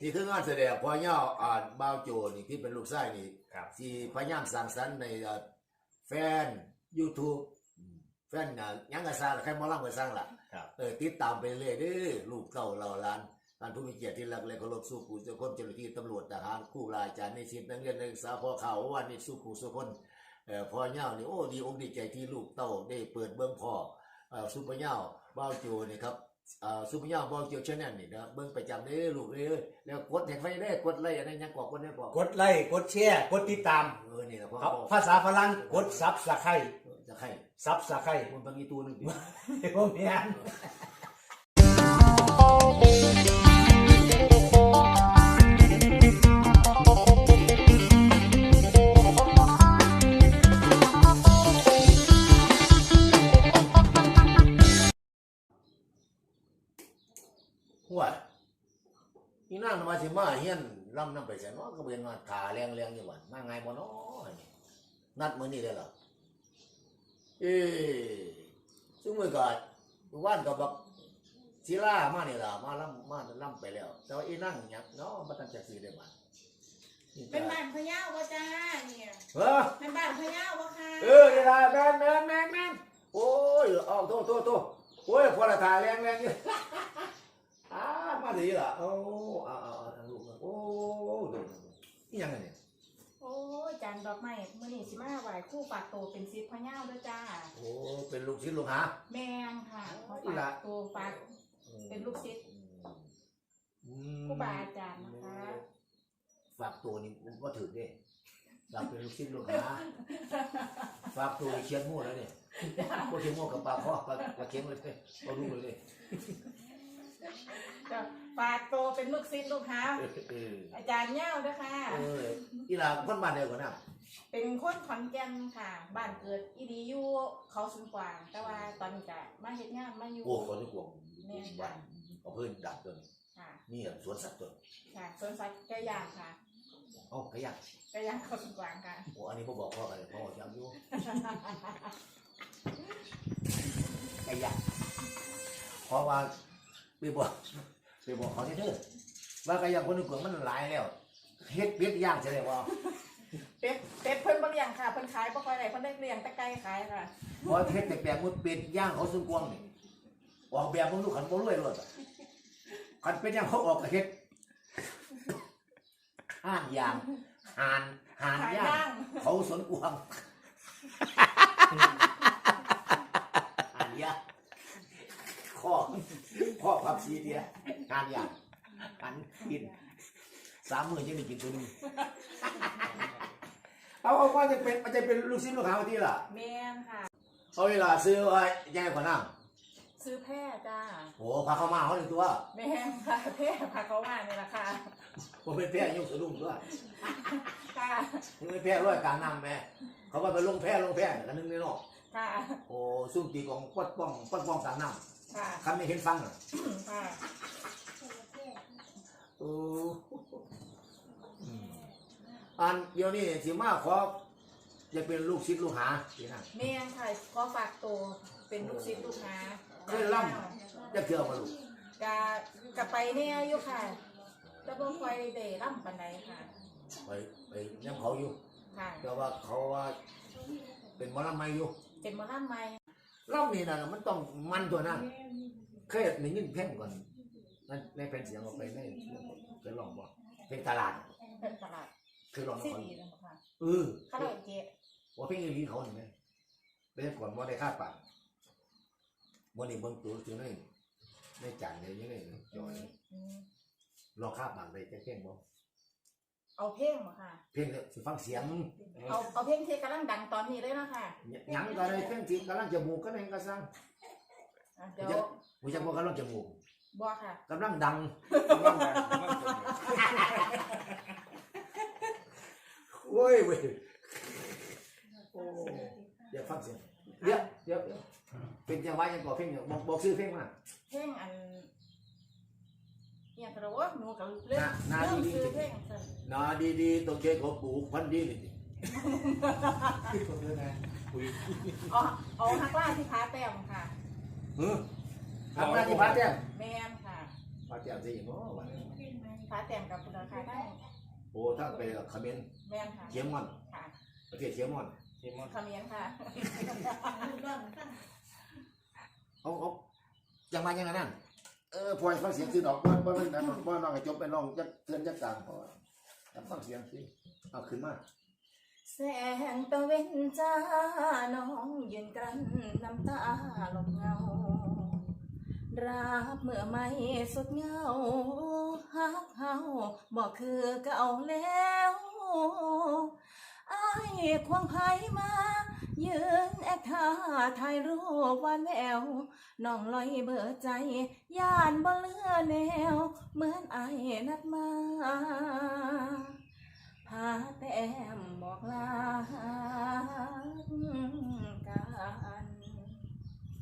นี่คืองานแสดงพอเงาอ่านบ่าวโจนี่ที่เป็นลูกชายนี่ครับ ที่พยายามสร้างสรรค์ในเอ่อแฟน YouTube อืมแฟนอะหยังก็สร้างใครหมอลำก็สร้างล่ะครับ เออติดตามไปเรื่อยเด้อลูกเต้าเราหลานท่านผู้มีเกียรติที่รักและเคารพสู้ผู้เจ้าคนเจ้าหน้าที่ตำรวจทหารครู่รายอาจารย์ในสิทธิ์นักเรียนนักศึกษาพ่อข่าววันนี้สู้ผู้สู้คนเอ่อพ่อเงานี่โอ้ดีอกดีใจที่ลูกเต้าได้เปิดเบื้องพ่อเอ่อซุปเปอร์เงาบ่าวโจนี่ครับ เอ่อซุปเปอร์เงาบ่าวโจชแนลนี่นะเบิ่งประจำเด้อลูกเด้อแล้วกดแท็กไฟได้กดไลค์อันนั้นยังกอกกดได้บอกกดไลค์กดแชร์กดติดตามเออนี่นะพ่อครับพ่อภาษาฝรั่งกดซับสไครจะให้ซับสไครมันบางอีตัวหนึงดิผมเห็น มาสิมาเฮียนลำน้ำไปแสนเนาะก็เป็นมาขาแรงแรงๆอยู่วันมาไงบ่เนาะนี่นัดมื้อนี้ได้เหรอเอ้ซึ่งมื้อก่อนมื้อวานก็บักศิลามานี่ล่ะมาลำมาลำไปแล้ว แต่ว่าอีนั่งหยังเนาะบ่ทันจักซื้อได้บัดนี่เป็นจ้ะบ้านพะเยาวะจ้าเนี่ยเออเป็นบ้านพะเยาวะค่ะเออนี่ล่ะแม่นแม่นแม่นแม่นโอ้ยเอาโตโตโตโอ้ยพอละทาแรงแรงอยู่อ่ามาดีล่ะโอ้อ่าอ่าอ่าลูกโอ้ ดูนี่ยังไงเนี่ยโอ้ยจานดอกไม้มื้อนี้สิมาไหว้ครู่ปากโตเป็นซิดพะเยาด้วยจ้า โอ้เป็นลูกศิษย์ลูกหา แมงค่ะเขาอีหละปากโตปาก เป็นลูกศิษย์ อืมครู่บาอาจารย์นะคะ ฝากตัวนี่มันก็ถือเด้ฝากเป็นลูกศิษย์ลูกหาฝากตัวเขียนมั่วแล้วเนี่ยพวกเขียนมั่วกับปลากพ่อกับกับเขียนเลยเอาลูกเลยเลย จะปากโตเป็นลูกศิษย์ลูกหาเออเอออาจารย์เย้าด้วยค่ะ เอออีหลาคนบ้านเดียวกันนะเป็นคนขอนแก่นค่ะ บ้านเกิดอีดีอยู่เขาสุนกวาง แต่ว่าตอนนี้จะมาเฮ็ดงานมาอยู่ โอ้ขอทุกวงแม่นบ้าค่ะนเอาเพื่อนดักตัวนี้ค่ะ นี่อะสวนสัตว์ตัวค่ะสวนสัตว์แก่ย่างค่ะเอ้าขยันแก่ย่างเขาสุนกวางค่ะ โอ้อันนี้พ่บอกพ่อกันพ่อจำอยู่ขยันเพราะว่าไปบอก ไปบอกเขาเถอะว่ากระยังคนนึกว่ามันหลายแล้วเฮ็ดเป็ดย่างจะได้ว่าเป็ดเป็ดเพิ่นบ่เลี้ยงค่ะเพิ่นขายบ่ค่อยได้เพิ่นได้เลี้ยงแต่ไก่ขายค่ะพอเฮ็ดแต่แปลกมุดเป็ดย่างเขาซึ่งกวางนี่ออกแบบมึงดูขันบ่รวยรวดอะขันเป็นย่างเขาออกกระเฮ็ดห่านย่างห่านห่านขายย่างย่างเขาสวนกวางห่านย่างข้อ ข้อพับซีเดียห่านย่างหันกินสามมื้อยังได้กินตัวหนึงเอาเอาว่าจะเป็นมันจะเป็นลูกศิษย์ลูกหาวันที่ล่ะแม่นค่ะ เอาเวลาซื้อไว้ยังไงกว่านั่งซื้อแพร่จ้าโอ้พาเข้ามาเขาหนึ่งตัวแม่นค่ะแพร่พาเขาว่านี่ล่ะค่ะผมเป็นแพร่ยกสะดุ้งตัวค่ะมึงเป็นแพร่ร้อยการนำแม่เขาว่าไปลงแพร่ลงแพร่กันนึงในนอกค่ะโอ้ซุ่มตีของปัดป้องปัดป้องสางน้ ค่ะำคำนี้เห็นฟังอะค่ะโอ้อืมอันเดี๋ยวนี้สิมาขอจะเป็นลูกศิษย์ลูกหาทีนั่นแม่นค่ะขอฝากตัวเป็นลูกศิษย์ลูกหาเคยล่ำจะเกี่ยวมาลูกกะกะไปแน่อยู่ค่ะแต่บ่ค่อยได้ร่ำปานใดค่ะ ไปไปยังเขาอยู่ค่ะแต่ว่าเขาว่าเป็นหมอลำไม่อยู่เป็นหมอลำใหม่ ลำนี่นะมันต้องมันตัวนั้นเคยในยินเพลงก่อนนั่นในเป็นเสียงออกไปในเคยลองบ่เพลงตลาดเป็นตลาดเคยลองซีก่อนดีนะคะเออคาราโอเกะว่าเพลงอีหลีเขาเห็นไหมเล่นก่อนว่าได้คาดปากวันนี้เบิ่งตัวตัวในในจานเลยยังไงจอยอืมลองคาดปากได้จักเพลงบ่ เอาเพลงมาค่ะ เพลงเนี่ยสิฟังเสียงเอาเอาเพลงที่กำลังดังตอนนี้เลยนะคะหยังก็ได้เพลงที่กำลังจมูกก็ได้ก็สร้างอะเดี๋ยวหูจักบ่กำลังจมูกบอกค่ะ กำลังดังโอ้ยเว้ยโอ้อยากฟังเสียงเดี๋ยวเดี๋ยวเดี๋ยวเป็นจังหวะยังก่อเพลงอยู่บอกบอกชื่อเพลงมาเพลงอัน อย่างกระว่าหนูกับเรื่องหน้าเรื่องดีๆคือเพลงเสร็จนาดีๆต้องใช้ของปลูกพันธุ์ดีนี่เอาเอาฮักล่าที่พาแต้มค่ะเออทำหน้าที่พาแต้มแมนค่ะพาแต้มสิอย่างง้อวันนี้ผาแต้มกับคุณราคาได้โอ้ทั้งไปเขมรแม่นค่ะเขียมมอนค่ะประเทศเขียมมอนเกมมอนเขมิ้นค่ะเอาเอาจังมาอย่างนั้น เออพอฟังเสียงซื้อดอกบ่บ่บ่บ่บ่น้องให้จบไปน้องจักเทือนจักกลางพอฟังเสียงสิเอาขึ้นมาแสงตะเวนจ้าน้องยืนกรันน้ำตาลงเงารับเมื่อไม่สุดเงาฮักเฮาบอกคือเก่าแล้ว ไอ้ายควงไผมา ยืนแอคท่าถ่ายรูปหวานแววน้องลอยเบิดใจ ย่านบ่เหลือแนว เหมือนไอ้ายนัดมาพาแต้มบอกลากัน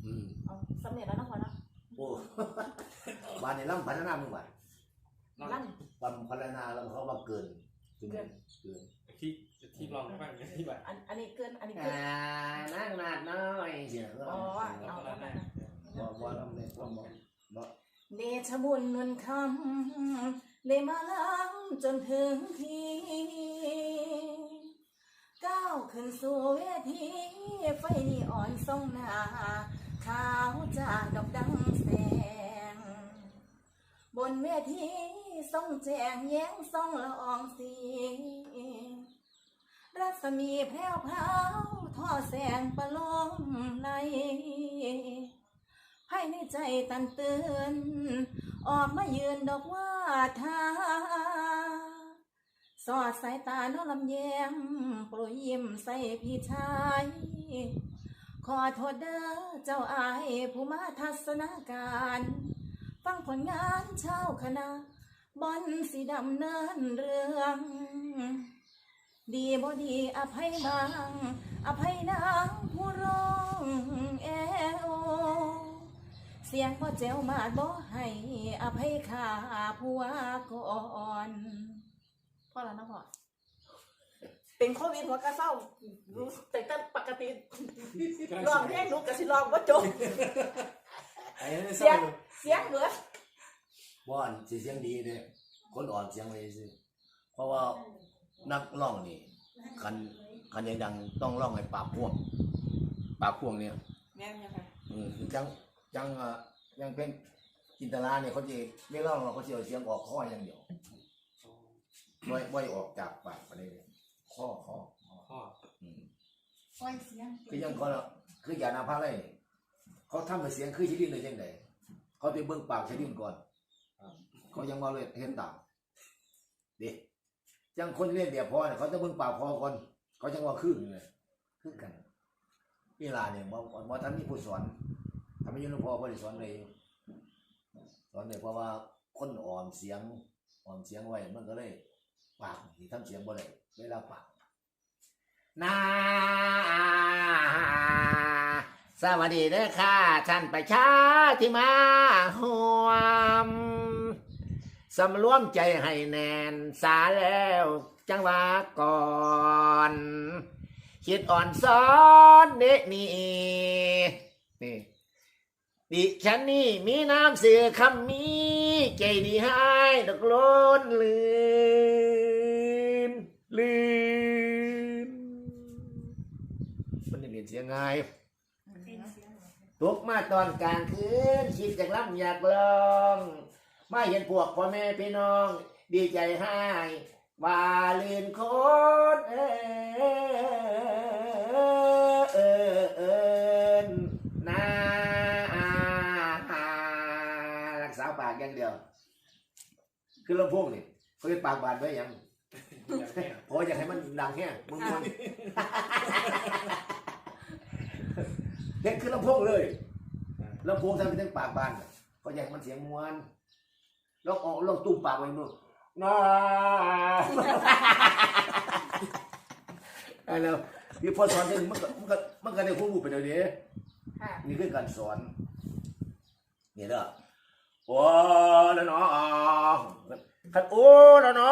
อืมเอาสำเร็จแล้วนะพอเนาะโอ้บ้านในลำพัฒนามึงว่าลั่นลำพัฒนาแล้วเขาว่าเกินถึงเกินเกินที่ ที่ลองบ้างที่แบบอันอันนี้เกินอันนี้เกิอ่านนั่งนาดน้อยเสียอ๋อบ่เอาแล้วนะบ่ลำเล็กบ่บ่บ่เดชบุญนวลคำได้มาล้ำจนถึงทีก้าวขึ้นสู่เวทีไฟนีอ่อนส่องหน้าขาวจากดอกดังแสง บนเวทีส่องแจงแย้งส่องละอองสี รัศมีแพรวพราวทอแสงประโลมในภายในใจตันเตือนออกมายืนดอกว่าทาสอดสายตาน้องลำแยมโปรยยิ้มใส่พี่ชายขอโทษเด้อเจ้าอายผู้มาทัศนาการ ฟังผลงานเช่าคณะบอนสีดำเนินเรื่อง ดีบ่ดีอภัยบางอภัยนางผู้ร้องแอโอเสียงพ่อเจ้ามาบ่ให้อภัยข้าผู้ว่าก่อนพ่อแล้วนะพ่อเป็นโควิดหัวกระเศร้ารู้แต่ตั้งปกติร้องเพลงรู้กะสิร้องบ่จบไอ้นี่เสียงเสียงเหลือบ่อนสิเสียงดีเด้คนอ่อนเสียงเลยสิเพราะว่า นักร้องนี่คันคันยังดังต้องร้องให้ปากพ่วงปากพ่วงเนี่ยแม่นยังค่ะอืมจังจังอะยังเป็นจินตลาเนี่ยเขาจะไม่ร้องหรอกเขาจะเอาเสียงออกข้ออย่างเดียวไม่ไม่ออกจากปากไปเลยข้อข้อข้อข้ออืมโอ้ยเสียงคือยังเขาน่ะคืออย่านาพาเลยเขาทำให้เสียงคือชนิดเลยจังไดเขาไปเบิ่งปากชนิดก่อนเขายังมาเลยเห็นต่างเด็ จังคนเรียนแบบพอเนี่ยเขาจะเบิ่งปากพอก่อนเขาจังว่าคือเลยคือกันนี่ล่ะเนี่ยบ่บ่ทันมีผู้สอนทำให้ยุนพอบ่ได้สอนเลยสอนเลยเพราะว่าคนอ่อนเสียงอ่อนเสียงไว้มันก็เลย ปากที่ทำเสียงบ่ได้เวลาปากนาสวัสดีเด้อค่ะท่านประชาที่มาห่วม สำรวมใจให้แน่นสาแล้ว จังหวะก่อนคิดอ่อนซ้อนเด็กนี่นี่ดิฉันนี่มีน้ำเสือคำมีใจดีให้ดอกโลนลืนลืนมันจะเรียนเสียงไงตกมาตอนกลางคืนคิดจากลำอยากลอง มาเห็นพวกพ่อแม่พี่น้อง ดีใจให้ว่าลืนคนเออเออเออนารักษาปากอย่างเดียว คือลำโพงนี่เขาจะปากบานไว้ยังเพราะอยากให้มันดังแค่มึงมันเด็กคือลำโพงเลยลำโพงทำเป็นทั้งปากบานเขาอยากให้มันเสียงมวน ลองออกลองตุ้มปากไว้มึงน้าไอ้แล้วพี่พอสอนเรื่องนี้มันก็มันก็มันก็ได้ควบคู่ไปเดี๋ยวนี้ค่ะนี่คือการสอนนี่เด้อโอ้แล้วเนาะคันโอ้แล้วเนา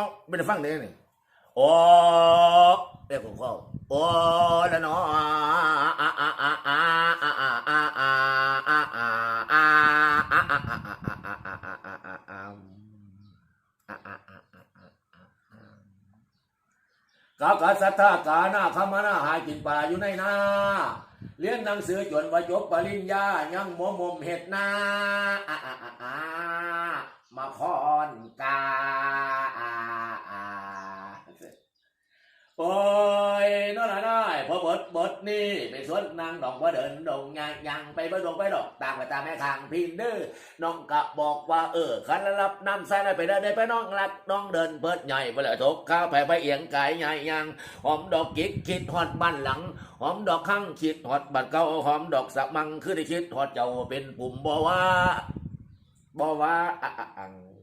ะไม่ได้ฟังเด้นี่โอ้เรียกของเขาโอ้แล้วเนาะ กากาสัทธากาหน้าคามาหน้าหายกินป่าอยู่ในนาเรียนหนังสือจนว่าจบปริญญายังหมอมมเห็ดนาอ่ามาคอนกา โอยน้อยน้อยพอบดบดนี่ไปสวนนางดอกว่าเดินดงยังยังไปบ่ดงไปดอกต่างไปตามแม่ทางพินเด้อน้องกะบอกว่าเออขันรับน้ำใส่ไปได้ได้ไปน้องรักน้องเดินเปิดใหญ่ไปเลยทกข้าวไปไปเอียงไก่ใหญ่ยังหอมดอกกิกคิดฮอดบ้านหลังหอมดอกข้างคิดฮอดบัดเก่าหอมดอกสักมังคือได้คิดฮอดเจ้าเป็นปุ่มบ่ว่าบ่ว่าอะอะ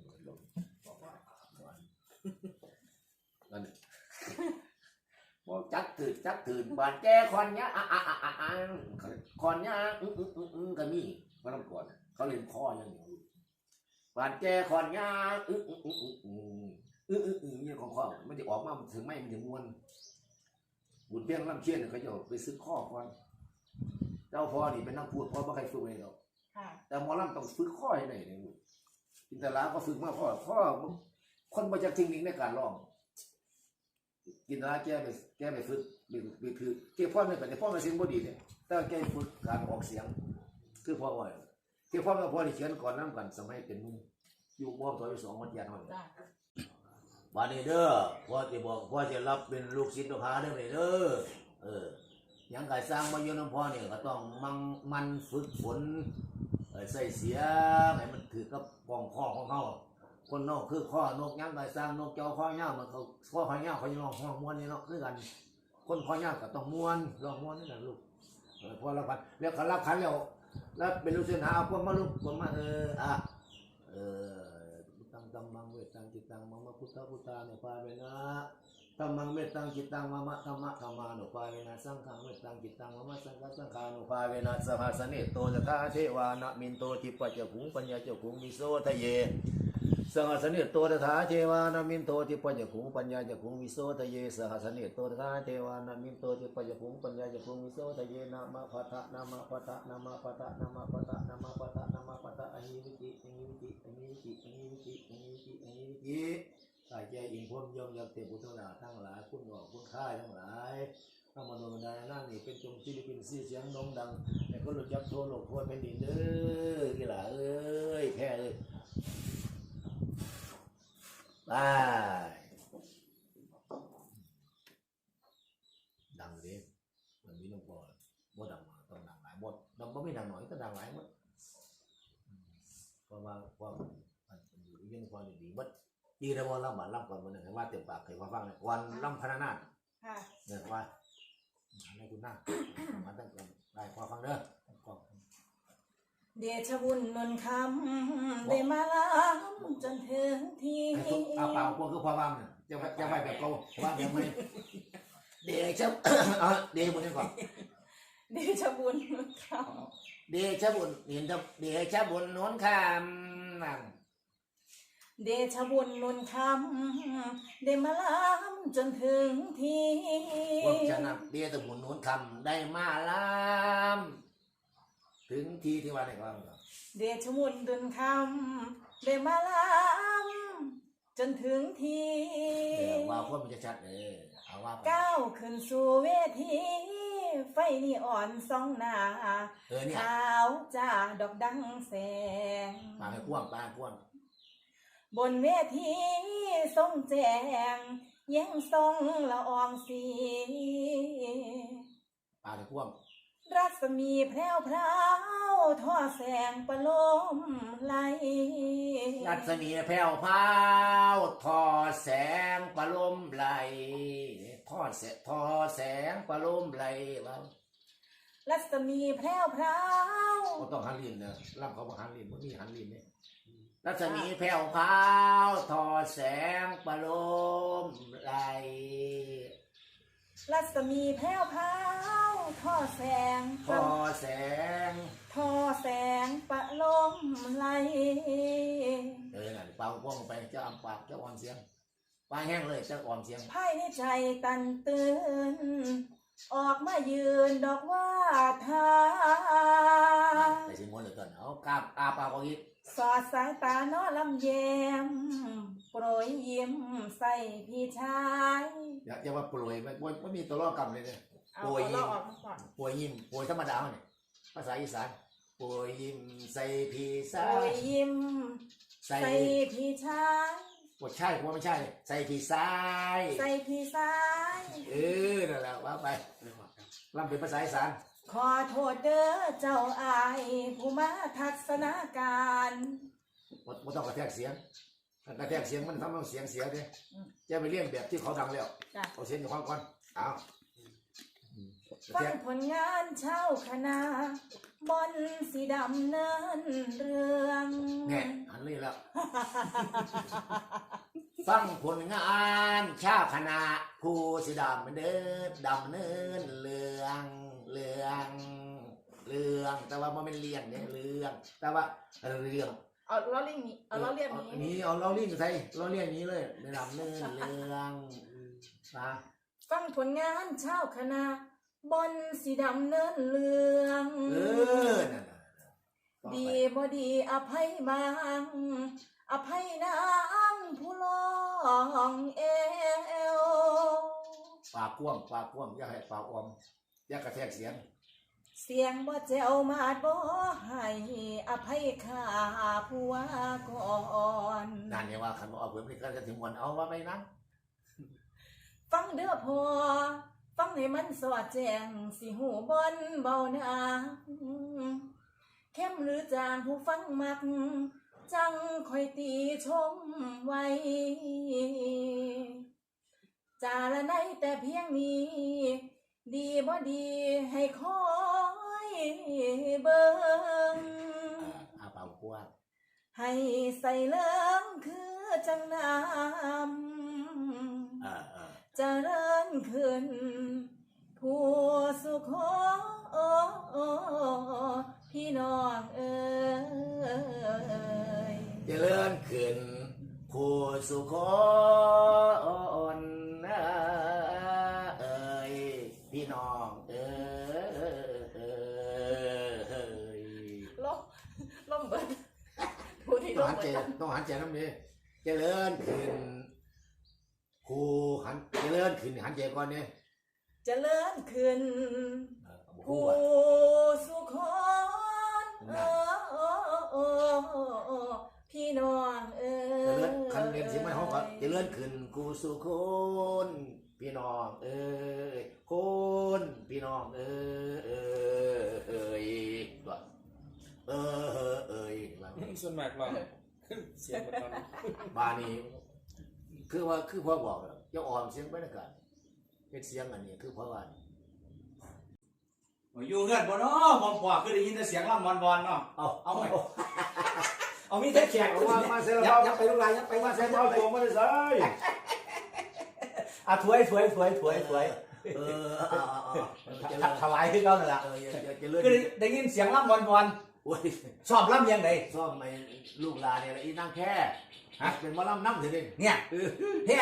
บอกจักตื่นจักตื่นบานแจคอนเนี้ยอะอะอะอะอะคอนเนี้ยอืออืออืออือก็มีไม่ต้องกอนเขาเล่นข้อยังเดียบานแจคอนเนี้ยอืออืออืออืออืออืออือเนี่ยของข้อม่นจะออกมาถึงไม่มันจะมวนบุญเพียงลำเชียนเขาจะไปซื้อข้อก่อนเจ้าพ่อนี่เป็นนักพูดเพ่อไม่ใครฝึกเองหรอกแต่หมอล่ำต้องฝึกข้อให้หน่อยหนึ่งอินทราก็ฝึกมาข้อข้อคนมาจากจริงในการร้อง กินราแกไปแกไปฝึกไปไปคือแกพ่อไม่เป็นแต่พ่อไม่เสียงบ่ดีเนี่ยแต่ว่าแกฝึกการออกเสียง คือพ่อว่าแกพ่อแม่พ่อที่เขียนก่อนน้ำกันสมัยเป็นหนุ่มอยู่บ่ตัวอยู่สองมัธยมเท่านั้นจ้าบาดนี้เด้อพ่อจะบอกพ่อจะรับเป็นลูกศิษย์ลูกหาเด้อนี่เด้อเออหยังกายสร้างมาอยู่น้ำพ่อเนี่ยก็ต้องมันมันฝึกฝนเอ่อใส่เสียงให้มันถือกับปองข้อของเขา คนนอกคือข้อนกยังกายสร้างนกเจ้าข้อเงี้ยมันเขาข้อข้อเงี้ยเขาจะร้องห้องม้วนนี่เนาะคือกัน คนข้อเงี้ยก็ต้องม้วนร้องม้วนนี่แหละลูกพอรับพันแล้วก็รับพันแล้วแล้วเป็นลูกศิษย์หาเอาพวกมาลูกพวกมาเอออะเออตังตัมมังเวตังจิตตังมังมะพุทธพุทธาเนุภาเวนะตัมมังเวตังจิตตังมะมะธรรมะธรรมานุภาเวนะสังฆังเวตังจิตตังมะมะสังฆสังฆานุภาเวนะสหัสเนโตสทาเทวานะมินโตทิปัจจคุงปัญญาจคุงมิโสทะเย สหัสเนโตสทาเทวานะมินโตทิปัจจคุงปัญญาเจคุงมิโสทะเยสหัสเนโตสทาเทวานะมินโตทิปัจจคุงปัญญาเจคุงมิโสทะเยนะมะพัทะนะมะพัทะนะมะพัทะนะมะพัทะนะมะพัทะนะมะพัทะอะหิวิจิอะหิวิจิอะหิวิจิอะหิวิจิอะหิวิจิอะหิวิจิสายใจอิงพ้นย่อมยักเทพุทธนาทั้งหลายคุณหอกคุณค่ายทั้งหลายข้ามโนบันดานั่นนี่เป็นจงศิลิปินชื่อเสียงโด่งดัง แต่ก็รู้จักทั่วโลกทั่วแผ่นดินเด้อกีฬาเอ้ยแพ้เลย đây đằng đi đằng đi đồng bò bò đằng mà đồng đằng lại bò đồng bò mấy đằng nói cái đằng lại mất qua qua qua nhưng qua thì bị mất đi ra qua lăng mà lăng còn mình phải qua tiệm bạc phải qua vang này còn lăng phan nan này qua này cũng nan mà đang còn lại qua vang nữa เดชบุญนนคำได้มาล้ำจนถึงที่เอาเปล่าพวกคือพอบ้างเนี่ยจะจะไปแบบโกว่ายังไม่เดชะเอเดชบุญนี่ก่อนเดชบุญเดชบุญเห็นเดชบุญนนคำนั่นเดชบุญนนคำได้มาล้ำจนถึงที่พวจะนะเดชบุญนนคำได้มาล้ำ ถึงที่ที่ว่าไหนก่อนเดชบุญนนคำได้มาล้ำจนถึงที่เออว่าพวกมันจะชัดเออเอาว่าไปก้าวขึ้นสู่เวทีไฟนีอ่อนส่องหน้าเออเนี่ยขาวจ้าดอกดังแสงปากให้กว้างปากให้กว้างบนเวทีทรงแจงแยังทรงละอองสีปากให้กว้าง รัศมีแพรวพราวท่อแสงประโลมไหลรัศมีแผ่วพราวทอแสงประลมไหลทอแสทอแสงประลมไหลว่ารัศมีแพรวพราวก็ต้องหันลิ้นนะรับเขาบอกหันลิ้นมันมีหันลิ้นเนี่ยรัศมีแผ่วพราวทอแสงประลมไหล รัศมีแพรวพราวท่อแสงทอแสงท่อแสงประโลมไหลเออน่ะเป่าป้องไปเจ้าอำปากเจ้าอ่อนเสียงปลายแห้งเลยเจ้าอ่อนเสียงภายในใจตันตื่นออกมายืนดอกว่าทาแต่สิมวนเหลือเกินเอากราบอาปากเอาอีกสอดสายตาน้อลำแยมโปรยยิ้มใส่พี่ชายอย่าอย่าว่าป่วยไม่ป่วยไม่มีตัวรอดกรรมเลยเนี่ย เอาโปรยเอายิ้เรามออกมาก่อนป่วยยิ้มป่วยธรรมดาเนี่ยภาษาอีสานป่วยยิ้มใส่พี่โปสารยยิ้มใส่ใส่พี่ชายปวดใช่ผมว่าไม่ใช่เลยใส่พี่ซ้ายใส่พี่ชายเออนั่นแหละว่าไปไม่หอดครับร่ำเป็นภาษาอีสานขอโทษเด้อเจ้าอายผู้มาทัศนาการ บ่บ่ต้องกระแทกเสียงถ้า กระแทกเสียงมันทำให้เสียงเสียเด้อืมจะไปเรียนแบบที่เขาดังแล้วจ้ะ เอาเสียงอยู่ข้างก่อนเอากระฟัแทงกผลงานเช่าคณะบอนสีดำเนินเรื่องแน่หันเลยแล้วฟังผลงานชาคณะผู้สิดำเนินดำเนินเรื่องเรื่องเรื่องแต่ว่ามันเป็นเลี้ยงเนี่ยเรื่องแต่ว่าเรื่อง เอาล้อเลียงนี้เอาล้อเลียงนี้นี้เอาเราเลี้ยงใส่เราเลี้ยงนี้เลยดำเนินเรื่องนะฟังผลงานเช่าคณะบอนสีดำเนินเรื่องเออนั่นน่ะต่อไปดีบ่ดีอภัยบางอภัยนางผู้ลองเอวปากกว้างปากกว้างอย่าให้ปากออมอย่ากระแทกเสียง เสียงบ่แจ๋วมาดบ่ให้อภัยข้าผู้ว่าก่อนนั่นเนี่ยว่าขันบอกเอาเผื่อไม่ก็จะถึงวันเอาว่าไปนั้นฟังเด้อพอฟังให้มันสอดแจ้งสิหูบอนเบาหนาเข้มหรือจางผู้ฟังมัก จังคอยตีชมไว้จาละในแต่เพียงนี้ ดีบ่ดีให้คอย เบิ่งอ่าอาเป่ากว้างให้ใส่เลิงคือจังน้ำอ่าอ่าเจริญขึ้น ผู้สุขพี่น้องเอ้ยเจริญขึ้น ผู้สุข จดต้องหันใจน้ำนี้เจริญขึ้นผู้หันเจริญขึ้นหันใจก่อนเนี่ยเจริญขึ้นผู้ผู้ว่าสุขพี่น้องเอ้เจริยญคันเรียนเสียงไม่ห้องก่อนเจริญขึ้นกูสุคนพี่น้องเอ้ยคนพี่น้องเอ้ยเอ้ยเอ้ยว่าเออเอ้ยว่าส่วนมากลอง เสียงมันตอนนี้บานี้คือว่าคือพ่อบอกแล้วจะอ่อนเสียงไปนะกันเป็นเสียงอันนี้ คือเพราะว่าอยู่เงื่อนบ่เนาะมอมปอคือได้ยินแต่เสียงล่ำบอลบอลเนาะเอาเอาไหมเอามีแต่แขกเอาว่ามาเสร็จยัแล้บวยับไปลูกหลานยับไปไปว่ามาเสร็เส้จนแล้เอาตัวมาได้ใส่อะถวยถวยถวยถวยถวยเออเอาเอาเอาเจริญถวายคือเขานั่นล่ะเออเจริญคือได้ยินเสียงล่ำบอลบอล โอ้ยชอบล่ำยังไงซ่อมไอ้ลูกหลานเนี่ยอีนั่งแค่ฮะเป็นหมอลำน้ำถึงดิเนี่ยเออเฮ้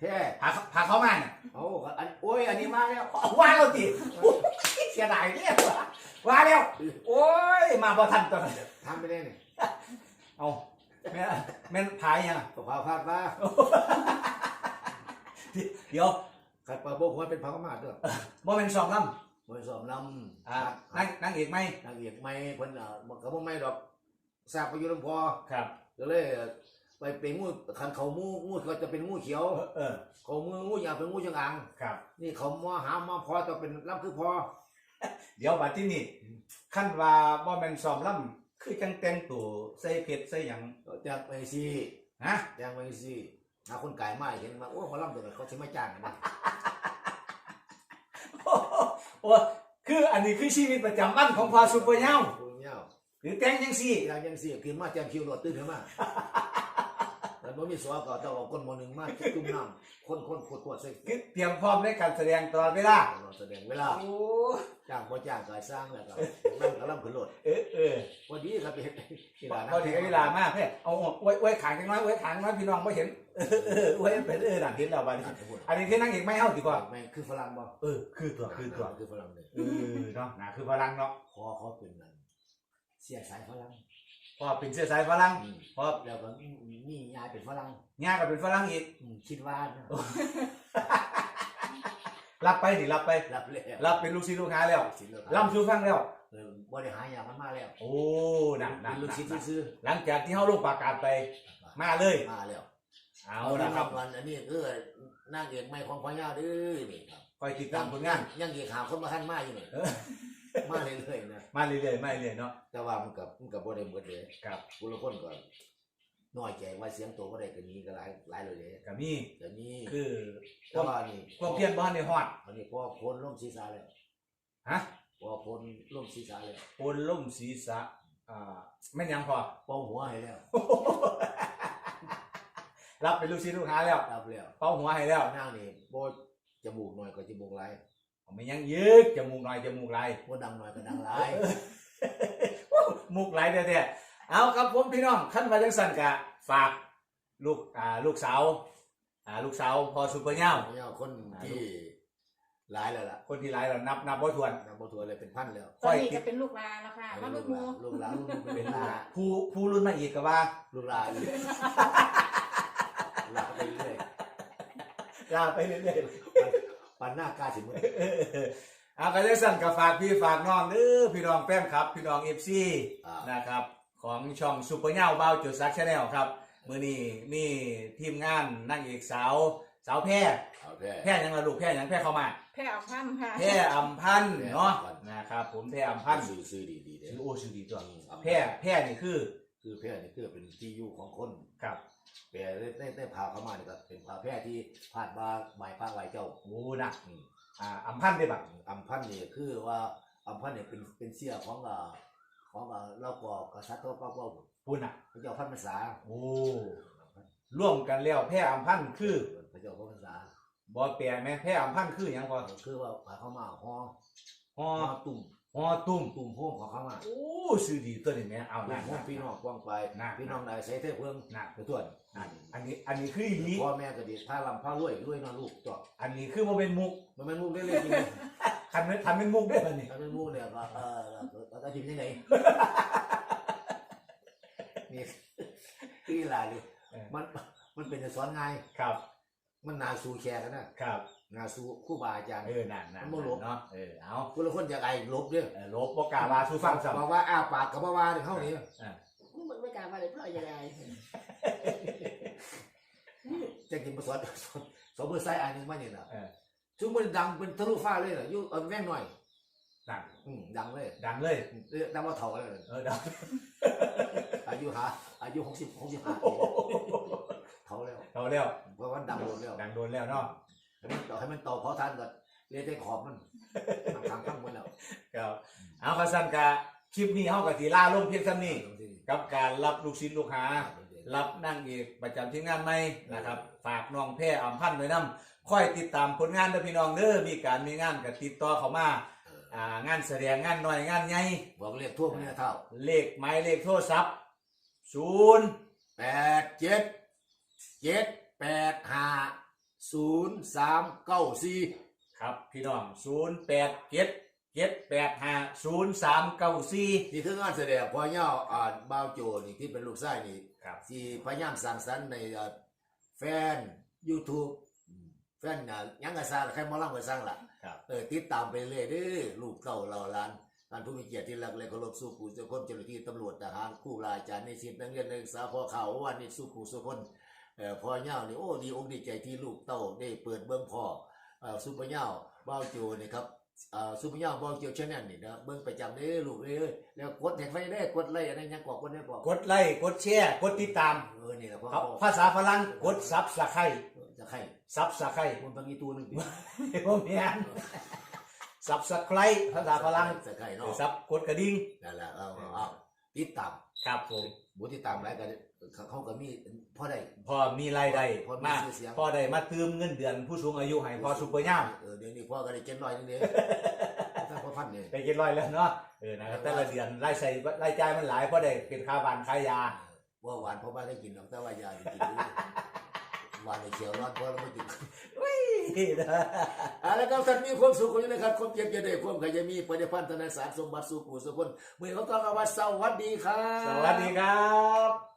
แค่พาเขาพาเขามาเนี่ยโอ้อันโอ้ยอันนี้มาแล้วว่าเราดิเสียดายเนี่ยว่าแล้วโอ้ยมาบ่ทันตอนนั้นทำไปได้เนี่ยเอาแม่แม่นพายยังอะตกข่าวพลาดมาเดี๋ยวขัดปลาโบกหัวเป็นพระกมาดด้วยบ่เป็นสองล บริสอบนำำอ่านั่งนั่งเอกไหมนางเอกไม่เพิ่นอะบอกกับว่าไม่ดอกทราบไปอยู่ลำพอครับ ก็เลยไปเป็นงูขันเขามูงูก็จะเป็นงูเขียว เออ เขามืองูยาวเป็นงูจงอาง ครับ นี่เขามาหามาพอจะเป็นลำคือพอ เดี๋ยวบัดที่นี่ขั้นว่าบ่แม่นซ้อมลำคือจังแต่งตัวใส่เพชรใส่หยังจากไปซีฮะจากไปซีหาคนไก่มาเห็นมาโอ้เขาลำตัวไหนเขาจะไม่จ้างกันนะโอ้คืออันนี้คือชีวิตประจำวันของพอซุปเปอร์เน่าโอ้ยเงาหรือแต่งจังซี่ที่เรายังซีคือมาแจ้งคิวรถตื่นขึ้นมา แต่บ่มีสวก็ต้องเอาคนหมอหนึ่งมาจุ่มน้ำคนคนขวดขวดใส่คือเตรียมพร้อมในการแสดงตลอดเวลาเราแสดงเวลา โอ้จ้างบ่จ้างก็สร้างแล้วก็นั่งกระลำขึ้นรถเออเออพอดีครับเป็นกีฬาพอถึงเวลามากเพ่เอาไว้ไว้ขางจังน้อยไว้ขางน้อยพี่น้องบ่เห็นเออเออไว้เป็นเออนั่นเห็นแล้วบัดนี้อันนี้คือนั่งเอกไม่เฮาดีกว่าไม่คือฝรั่งบ่เออคือตัวคือตัวคือฝรั่งเลยเออเนาะน่ะคือพลังเนาะคอเขาเป็นนั่นเสียสายฝรั่ง พ่อเป็นเสื้อสายฝรั่งอืมพ่อแล้วก็นี่ยายเป็นฝรั่งย่าก็เป็นฝรั่งอีกอืมคิดว่านะรับไปนี่รับไป รับแล้วรับเป็นลูกศิษย์ลูกหาแล้วศิลปะล่ำชูฟังแล้ว เออบริหารอย่างมันมาแล้วโอ้นั่นนั่นเป็นลูกศิษย์นั่นซื้อหลังจากที่เฮาลงประกาศไปๆมาเลย มาแล้วเอาเอาละละคครัรับบวันอันนี้คือนางเอกใหม่ของพ่อย่าเด้อนี่ครับคอยติดตามผลงาน ยังเอกหาคนมาทันมาอยู่นี่เออ มาเรื่อยๆนะมาเรื่อยๆมาเรื่อยๆเนาะแต่ว่ามันกับมันกับบ่ได้หมดเลยครับผู้ละคนก็น้อยใจว่าเสียงโตบ่ได้ก็นี้ก็หลายหลายเลยเด้ก็มีแต่นี้คือแต่ว่านี่ความเพียรบ้านในฮอดอันนี้พอพ้นล่มศีรษะแล้วฮะพอพ้นล่มศีรษะแล้วโอนล่มศีรษะอ่าแม่นยังพอเป่าหัวให้แล้วรับเป็นลูกศิษย์ลูกหาแล้วรับแล้วเป้าหัวให้แล้วนางนี่บ่จมูกหน่อยก็จมูกหลาย ไม่ยังยึกจมูกหน่อยจมูกไหลายบ่ดังหน่อยก็ดังหลายมุกไหลายแท้ๆเอาครับผมพี่น้องขั้นว่าจังสั่นกะฝากลูกอ่าลูกสาวอ่าลูกสาวพอซุปเปอร์เน่าพ่อย่าคนที่หลายแล้วล่ะ คนที่หลายเรานับนับบ่ถ้วนนับบ่ถ้วนเลยเป็นพันแล้วตอนนี้ก็เป็นลูกลาแล้วค่ะมาลูกหมูลูกหลานลูกหลานเป็เป็นนลูลูกกหลานผู้ผู้รุ่นมาอีกก็ว่า ลูกหลานหลานไปเรื่อยลาไปเรื่อยๆ ปันหน้ากาสิมือเอาก็ได้สั่นกับฝากพี่ฝากน้องเด้อพี่น้องแฟนครับ พี่น้องเอฟซีอ่านะครับ ของช่องซูเปอร์เน่าเบาจุดซักชาแนลครับมื้อนี้มีทีมงานนางเอกสาว สาวแพร่โอเคแพร่ยังละลูกแพร่ยังแพร่เข้ามา แพร่เอาพันค่ะแพร่อัมพันธ์เนาะแพร่อำพันธ์นะครับผมแพร่อัมพันธ์ซื้อซื้อดีดีๆเด้ชื่อโอชื่อดีตัวอืมอำพันธ์แพร่แพร่นี่คือ คือแพร่นี่คือเป็นที่อยู่ของคนครับ แปลได้ได้ได้พาเข้ามานี่ก็เป็นพาแพร่ที่พาดบาไหว้พระไหว้เจ้าโอ้นะอืมอ่าอัมพันธ์ได้บักอัมพันธ์นี่คือว่าอัมพันธ์เนี่ยเป็นเป็นเสียของอ่าของอ่าเราก่อกษัตริย์เขาก็ว่าพูดน่ะ พระเจ้าพันพรรษาโอ้ร่วมกันแล้วแพร่อัมพันธ์คือพระเจ้าพันพรรษาบ่แปลแม่แพร่อัมพันธ์คือหยังก่อนคือว่าพาเข้ามาฮอฮอฮอตุ่มฮอตุ้มตุ่มโฮมของเขามาโอ้ชื่อดีตัวนี้แม่เอาตุ่นะมโฮมพี่น้องกว้างไปน่ะพี่น้องนายใส่เทพเพิ่งนะไปตรวจ อะอันนี้อันนี้คืออีหลีพ่อแม่ก็ดีพาลำพารวยรวยนอนลูกจอดอันนี้คือบ่เป็นมุกมันไม่มุกได้เลยจริงคันไม่ทันเป็นมุกได้อบัดนี้ถ้าไม่มุกเนี่ยก็เออเราจะทิมยังไงนี่ที่ลาดิมันมันเป็นสอนไงครับมันนาสูแชร์กันนะครับนาสูคู่บาอาจารย์ เออนั่นนั่นมันบ่ลบ เนาะเออเอาคนละคนอยากไอ้ลบเด้อเออลบบ่กล้าว่าสู่ฟังซ้ํบอกว่าอ้าปากกับว่าว่าเนี่ยเขานี่อ่า มันไม่กล้าว่าเลยเพราะอะไร จะกินมาสอนสอนเบอร์ไซอันนึงมาเนี่ยนะเออชุมมันดังเป็นทะลุฟ้าเลยเหรอยุ่เอาแม่งหน่อยนั่นอืมดังเลยดังเลย เรียกดังว่าเถาเลยเออดังอายุหาอายุหกสิบหกสิบห้าเถาแล้วเอาแล้วเพราะว่าดังโดนแล้วดังโดนแล้วเนาะให้มันต่อให้มันต่อเพราะทานก่อนเรียกได้ขอบมันทางข้างบนแล้วครับเอาก็สั่นกะคลิปนี้เฮาก็สิลาลงเพียงเท่านี้ กับการรับลูกศิษย์ลูกหา รับนั่งเอกประจำที่งานใหมนะครับ ฝากน้องแพร่อัมพันธ์ไว้นํค่อยติดตามผลงานเด้อพี่น้องเด้อมีการมีงานก็ติดต่อเข้ามาอ่างานแสดงงานน้อยงานใหญ่บอกเรียกทั่วมันเนี่ยเท่าเลขหมายเลขโทรศัพท์ศูนย์แปดเจ็ดเจ็ดแปดห้าศูนย์สามเก้าสี่ครับพี่น้องศูนย์แปดเจ็ดเจ็ดแปดห้าศูนย์สามเก้าสี่นี่คืองานแสดงพอเย่าอ่านบ้าวโจนี่ที่เป็นลูกไส้นี่ครับที่พยายามสร้างสรรค์ในเอ่อ แฟน YouTube อืมแฟนอะยังกระสร้างใครหมาล่ำก็สร้างล่ะครับเออติดตามไปเรื่อยเด้อลูกเต้าเราหล้านท่านผู้มีเกียรติที่รักและเคารพสู้ผู้เจ้าคนเจ้าหน้าที่ตำรวจทหารครู่รายอาจารย์ในสิทธิ์นักเรียนนักศึกษาพอข่าววันนี้สู้ผู้สู้คนเอ่อพอเย่านี่โอ้ดีอกดีใจที่ลูกเต้าได้เปิดเบื้องพ่อเอ่อซุปเปอร์เย่าบ้าวโจนี่ครับ เอ่อซุปเปอร์เย่าบ้าวโจชแนลนี่นะเบื้องประจำเด้อลูกเด้อแล้วกดแท็กไฟได้กดไลค์อะไรยังกว่ากดได้บอกกดไลค์กดแชร์กดติดตามเออนี่แหละพ่อครับภาษาฝรั่งกดซับสไครจะใครซับสไครมันบางอีตัวหนึงบ่แม่นซับสไครภาษาฝรั่งจะใครเอเนาะอซับกดกระดิ่งนั่นแหละเอาเอาเอาติดตามครับผมบุติดตามหลายกันเขาเขาก็มีพ่อได้ พอมีรายได้พอมีมาชื่อเสียง พอได้มาเติมเงินเดือนผู้สูงอายุให้พอซุปเปอร์ย่ามเออเดี๋ยวนี้พ่อก็ได้เจ็ดร้อยนึงเดียวถ้าพ่อพันเนี่ยไปเก็บร้อยแล้วเนาะเออนะครับแต่ละเดือนรายใช้รายจ่ายมันหลายเพราะได้เป็นค่าบ้านค่ายา ว่าหวานพ่อบ้านได้กินหรอกแต่ว่ายาได้กินอยู่หวานในเขียวร้อนพ่อเราไม่กินนะเอาละครับท่านมีความสุขคนนี้นะครับความเจ็บจะได้ความขยันมีปฏิพันธ์ธนสารสมบัติสุขุสุขคนมือเขาต้องเอาไว้สวัสดีครับ สวัสดีครับ